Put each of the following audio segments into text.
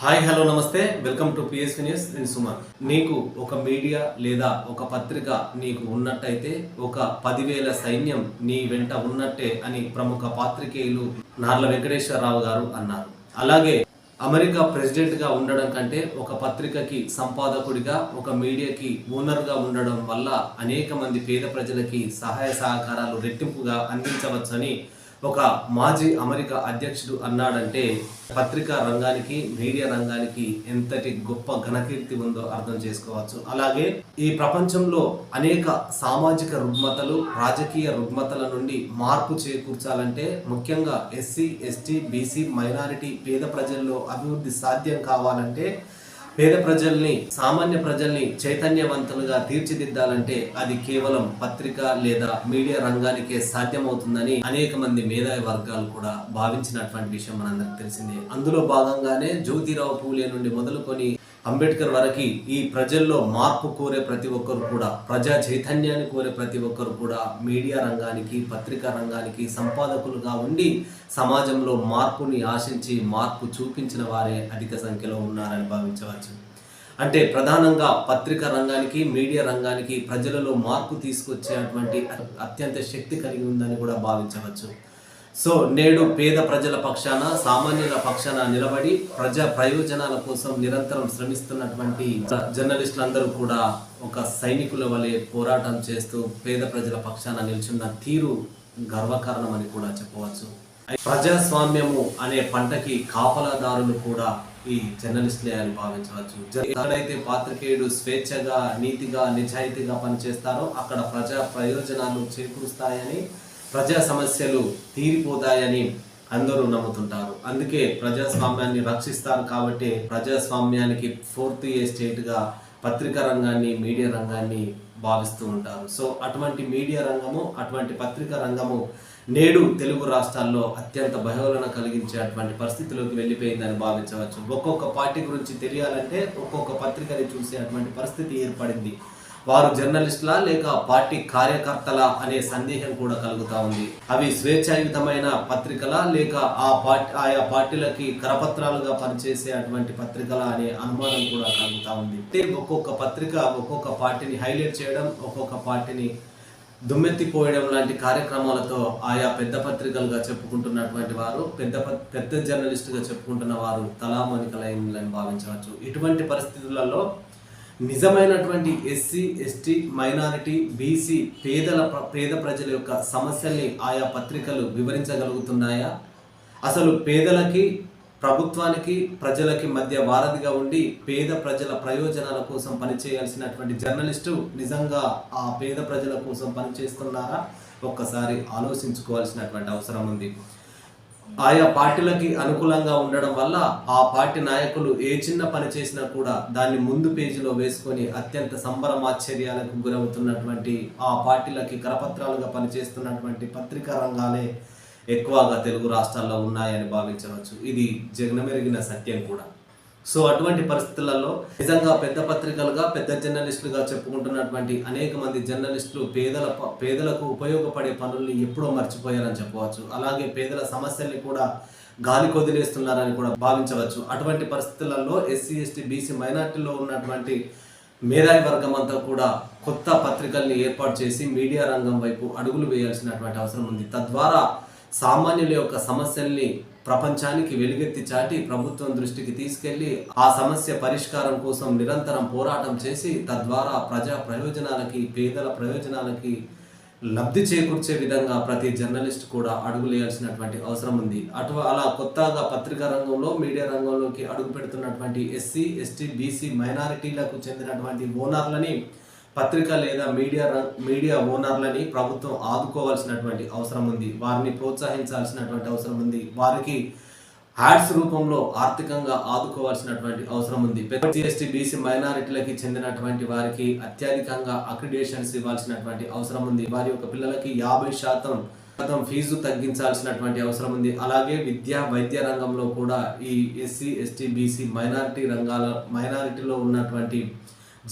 Hi hello నమస్తే. Welcome to PSV news. నేను సుమన్. నీకు ఒక మీడియా లేదా ఒక పత్రిక నీకు ఉన్నట్టయితే ఒక పదివేల సైన్యం నీ వెంట ఉన్నట్టే అని ప్రముఖ పాత్రికేయులు నార్ల వెంకటేశ్వరరావు గారు అన్నారు. అలాగే అమెరికా ప్రెసిడెంట్గా ఉండడం కంటే ఒక పత్రికకి సంపాదకుడిగా ఒక మీడియాకి ఓనర్గా ఉండడం వల్ల అనేక మంది పేద ప్రజలకి సహాయ సహకారాలు రెట్టింపుగా అందించవచ్చని ఒక మాజీ అమెరికా అధ్యక్షుడు అన్నాడంటే పత్రికా రంగానికి మీడియా రంగానికి ఎంతటి గొప్ప ఘనకీర్తి ఉందో అర్థం చేసుకోవచ్చు. అలాగే ఈ ప్రపంచంలో అనేక సామాజిక రుగ్మతలు రాజకీయ రుగ్మతల నుండి మార్పు చేకూర్చాలంటే ముఖ్యంగా ఎస్సీ ఎస్టీ బీసీ మైనారిటీ పేద ప్రజల్లో అభివృద్ధి సాధ్యం కావాలంటే పేద ప్రజల్ని సామాన్య ప్రజల్ని చైతన్యవంతులుగా తీర్చిదిద్దాలంటే అది కేవలం పత్రిక లేదా మీడియా రంగానికే సాధ్యమవుతుందని అనేక మంది మేధావి వర్గాలు కూడా భావించినటువంటి విషయం మనందరికి తెలిసిందే. అందులో భాగంగానే జ్యోతిరావు పూలే నుండి మొదలుకొని అంబేద్కర్ వరకు ఈ ప్రజల్లో మార్పు కోరే ప్రతి ఒక్కరు కూడా ప్రజా చైతన్యాన్ని కోరే ప్రతి ఒక్కరు కూడా మీడియా రంగానికి పత్రికా రంగానికి సంపాదకులుగా ఉండి సమాజంలో మార్పుని ఆశించి మార్పు చూపించిన వారే అధిక సంఖ్యలో ఉన్నారని భావించవచ్చు. అంటే ప్రధానంగా పత్రికా రంగానికి మీడియా రంగానికి ప్రజలలో మార్పు తీసుకొచ్చేటువంటి అత్యంత శక్తి కలిగి ఉందని కూడా భావించవచ్చు. సో నేడు పేద ప్రజల పక్షాన సామాన్యుల పక్షాన నిలబడి ప్రజా ప్రయోజనాల కోసం నిరంతరం శ్రమిస్తున్నటువంటి జర్నలిస్టులందరూ కూడా ఒక సైనికుల వలె పోరాటం చేస్తూ పేద ప్రజల పక్షాన నిల్చున్న తీరు గర్వకారణం అని కూడా చెప్పవచ్చు. ప్రజాస్వామ్యము అనే పంటకి కాపలాదారులు కూడా ఈ జర్నలిస్టులే అని భావించవచ్చు. ఎక్కడైతే పాత్రికేయుడు స్వేచ్ఛగా నీతిగా నిజాయితీగా పనిచేస్తారో అక్కడ ప్రజా ప్రయోజనాలు చేకూరుస్తాయని ప్రజా సమస్యలు తీరిపోతాయని అందరూ నమ్ముతుంటారు. అందుకే ప్రజాస్వామ్యాన్ని రక్షిస్తారు కాబట్టి ప్రజాస్వామ్యానికి ఫోర్త్ ఏ స్టేట్గా పత్రికా రంగాన్ని మీడియా రంగాన్ని భావిస్తూ ఉంటారు. సో అటువంటి మీడియా రంగము అటువంటి పత్రికా రంగము నేడు తెలుగు రాష్ట్రాల్లో అత్యంత భయోలన కలిగించే అటువంటి పరిస్థితిలోకి వెళ్ళిపోయిందని భావించవచ్చు. ఒక్కొక్క పార్టీ గురించి తెలియాలంటే ఒక్కొక్క పత్రికని చూసే అటువంటి పరిస్థితి ఏర్పడింది. వారు జర్నలిస్టులా లేక పార్టీ కార్యకర్తల అనే సందేహం కూడా కలుగుతా ఉంది. అవి స్వేచ్ఛాయుతమైన పత్రికలా లేక ఆ పార్టీ ఆయా పార్టీలకి కరపత్రాలుగా పనిచేసే అటువంటి పత్రికల అనే అనుమానం కూడా కలుగుతా ఉంది. ఒక్కొక్క పత్రిక ఒక్కొక్క పార్టీని హైలైట్ చేయడం ఒక్కొక్క పార్టీని దుమ్మెత్తిపోయడం లాంటి కార్యక్రమాలతో ఆయా పెద్ద పత్రికలుగా చెప్పుకుంటున్నటువంటి వారు పెద్ద పెద్ద జర్నలిస్టుగా చెప్పుకుంటున్న వారు తలామణికలైందని భావించవచ్చు. ఇటువంటి పరిస్థితులలో నిజమైనటువంటి ఎస్సీ ఎస్టీ మైనారిటీ బీసీ పేదల పేద ప్రజల యొక్క సమస్యల్ని ఆయా పత్రికలు వివరించగలుగుతున్నాయా? అసలు పేదలకి ప్రభుత్వానికి ప్రజలకి మధ్య వారధిగా ఉండి పేద ప్రజల ప్రయోజనాల కోసం పనిచేయాల్సినటువంటి జర్నలిస్టు నిజంగా ఆ పేద ప్రజల కోసం పనిచేస్తున్నారా? ఒక్కసారి ఆలోచించుకోవాల్సినటువంటి అవసరం ఉంది. ఆయా పార్టీలకి అనుకూలంగా ఉండడం వల్ల ఆ పార్టీ నాయకులు ఏ చిన్న పని చేసినా కూడా దాన్ని ముందు పేజీలో వేసుకొని అత్యంత సంబరమాశ్చర్యాలకు గురవుతున్నటువంటి ఆ పార్టీలకి కరపత్రాలుగా పనిచేస్తున్నటువంటి పత్రికా రంగాలే ఎక్కువగా తెలుగు రాష్ట్రాల్లో ఉన్నాయని భావించవచ్చు. ఇది జగనమెరిగిన సత్యం కూడా. సో అటువంటి పరిస్థితులలో నిజంగా పెద్ద పత్రికలుగా పెద్ద జర్నలిస్టులుగా చెప్పుకుంటున్నటువంటి అనేక మంది జర్నలిస్టులు పేదల పేదలకు ఉపయోగపడే పనుల్ని ఎప్పుడో మర్చిపోయారని చెప్పవచ్చు. అలాగే పేదల సమస్యల్ని కూడా గాలి కొదిలేస్తున్నారని కూడా భావించవచ్చు. అటువంటి పరిస్థితులలో ఎస్సీ ఎస్టీ బీసీ మైనార్టీలో ఉన్నటువంటి మేధావి వర్గం అంతా కూడా కొత్త పత్రికల్ని ఏర్పాటు చేసి మీడియా రంగం వైపు అడుగులు వేయాల్సినటువంటి అవసరం ఉంది. తద్వారా సామాన్యుల యొక్క సమస్యల్ని ప్రపంచానికి వెలుగెత్తి చాటి ప్రభుత్వం దృష్టికి తీసుకెళ్ళి ఆ సమస్య పరిష్కారం కోసం నిరంతరం పోరాటం చేసి తద్వారా ప్రజా ప్రయోజనాలకి పేదల ప్రయోజనాలకి లబ్ధి చేకూర్చే విధంగా ప్రతి జర్నలిస్ట్ కూడా అడుగులేయాల్సినటువంటి అవసరం ఉంది. అటు అలా కొత్తగా పత్రికా రంగంలో మీడియా రంగంలోకి అడుగు పెడుతున్నటువంటి ఎస్సీ ఎస్టీ బీసీ మైనారిటీలకు చెందినటువంటి ఓనర్లని పత్రిక లేదా మీడియా మీడియా ఓనర్లని ప్రభుత్వం ఆదుకోవాల్సినటువంటి అవసరం ఉంది. వారిని ప్రోత్సహించాల్సినటువంటి అవసరం ఉంది. వారికి యాడ్స్ రూపంలో ఆర్థికంగా ఆదుకోవాల్సినటువంటి అవసరం ఉంది. పెద్ద ఎస్టీ బీసీ మైనారిటీలకి చెందినటువంటి వారికి అత్యధికంగా అక్రిడేషన్స్ ఇవ్వాల్సినటువంటి అవసరం ఉంది. వారి యొక్క పిల్లలకి యాభై శాతం శాతం ఫీజు తగ్గించాల్సినటువంటి అవసరం ఉంది. అలాగే విద్యా వైద్య రంగంలో కూడా ఈ ఎస్సీ ఎస్టీ బీసీ మైనారిటీ రంగాల మైనారిటీలో ఉన్నటువంటి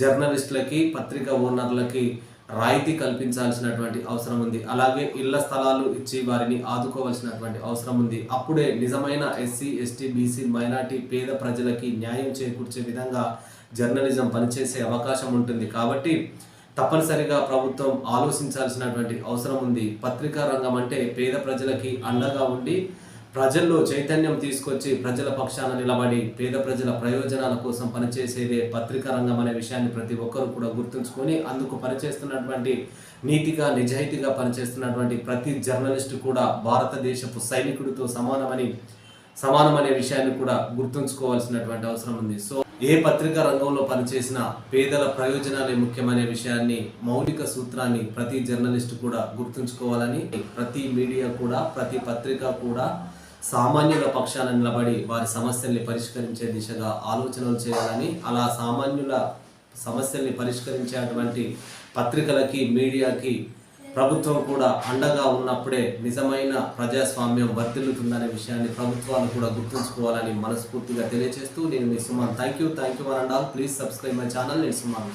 జర్నలిస్టులకి పత్రిక ఓనర్లకి రాయితీ కల్పించాల్సినటువంటి అవసరం ఉంది. అలాగే ఇళ్ళ స్థలాలు ఇచ్చి వారిని ఆదుకోవాల్సినటువంటి అవసరం ఉంది. అప్పుడే నిజమైన ఎస్సీ ఎస్టీ బీసీ మైనార్టీ పేద ప్రజలకి న్యాయం చేకూర్చే విధంగా జర్నలిజం పనిచేసే అవకాశం ఉంటుంది. కాబట్టి తప్పనిసరిగా ప్రభుత్వం ఆలోచించాల్సినటువంటి అవసరం ఉంది. పత్రికా రంగం అంటే పేద ప్రజలకి అండగా ఉండి ప్రజల్లో చైతన్యం తీసుకొచ్చి ప్రజల పక్షాన నిలబడి పేద ప్రజల ప్రయోజనాల కోసం పనిచేసేదే పత్రికా రంగం అనే విషయాన్ని ప్రతి ఒక్కరు కూడా గుర్తుంచుకొని అందుకు పనిచేస్తున్నటువంటి నీతిగా నిజాయితీగా పనిచేస్తున్నటువంటి ప్రతి జర్నలిస్టు కూడా భారతదేశపు సైనికుడితో సమానమని సమానమనే విషయాన్ని కూడా గుర్తుంచుకోవాల్సినటువంటి అవసరం ఉంది. సో ఏ పత్రికా రంగంలో పనిచేసినా పేదల ప్రయోజనాలే ముఖ్యమనే విషయాన్ని మౌలిక సూత్రాన్ని ప్రతి జర్నలిస్ట్ కూడా గుర్తుంచుకోవాలని ప్రతి మీడియా కూడా ప్రతి పత్రిక కూడా సామాన్యుల పక్షాన నిలబడి వారి సమస్యల్ని పరిష్కరించే దిశగా ఆలోచనలు చేయాలని అలా సామాన్యుల సమస్యల్ని పరిష్కరించేటువంటి పత్రికలకి మీడియాకి ప్రభుత్వం కూడా అండగా ఉన్నప్పుడే నిజమైన ప్రజాస్వామ్యం వర్తిల్లుతుందనే విషయాన్ని ప్రభుత్వాలు కూడా గుర్తుంచుకోవాలని మనస్ఫూర్తిగా తెలియజేస్తూ నేను మీ Suman. Thank you thank you one and all please subscribe my channel నేను సుమాన్.